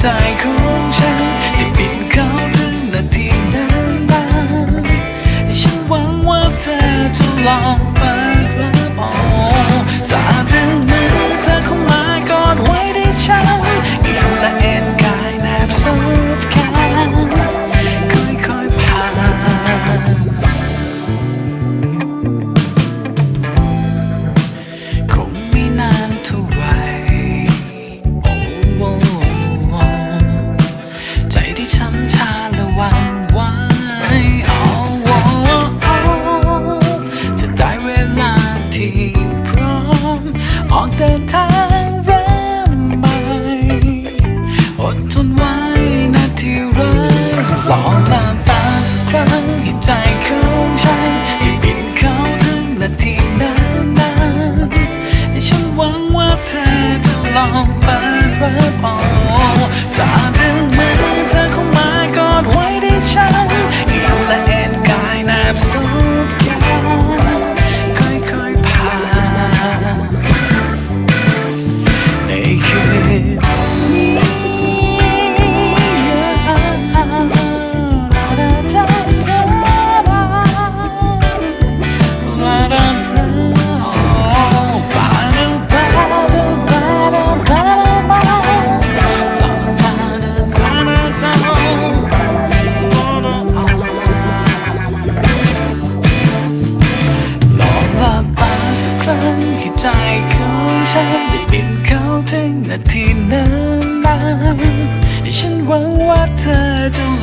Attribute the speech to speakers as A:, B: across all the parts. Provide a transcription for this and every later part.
A: ใจของฉันได้ปิดเขาถึงนาทีนั้นบ้างฉันหวังว่าเธอจะลองไป All the time.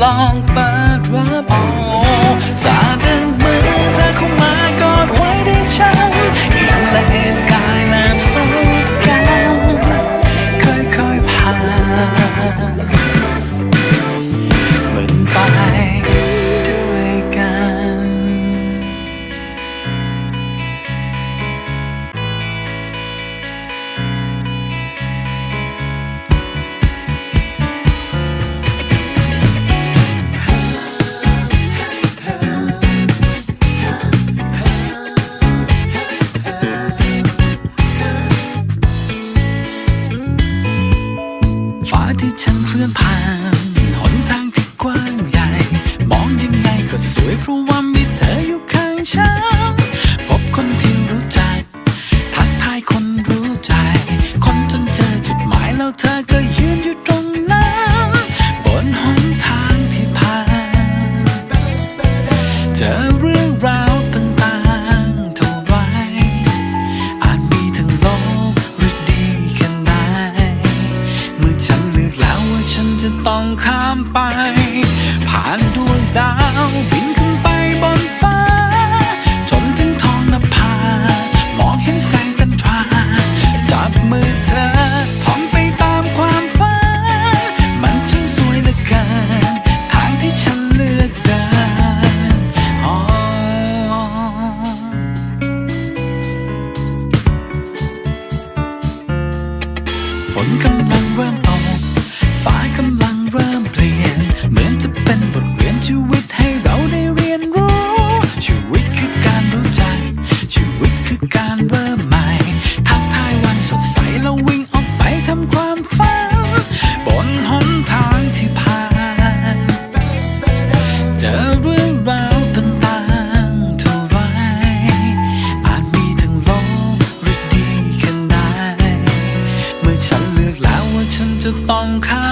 A: ลองเปิดรับเอา บนหนทางที่ผ่าน เจอเรื่องราวต่างๆเท่ไร อาจมีทั้งลบหรือดีแค่ไหนเมื่อฉันเลือกแล้วว่าฉันจะต้องข้า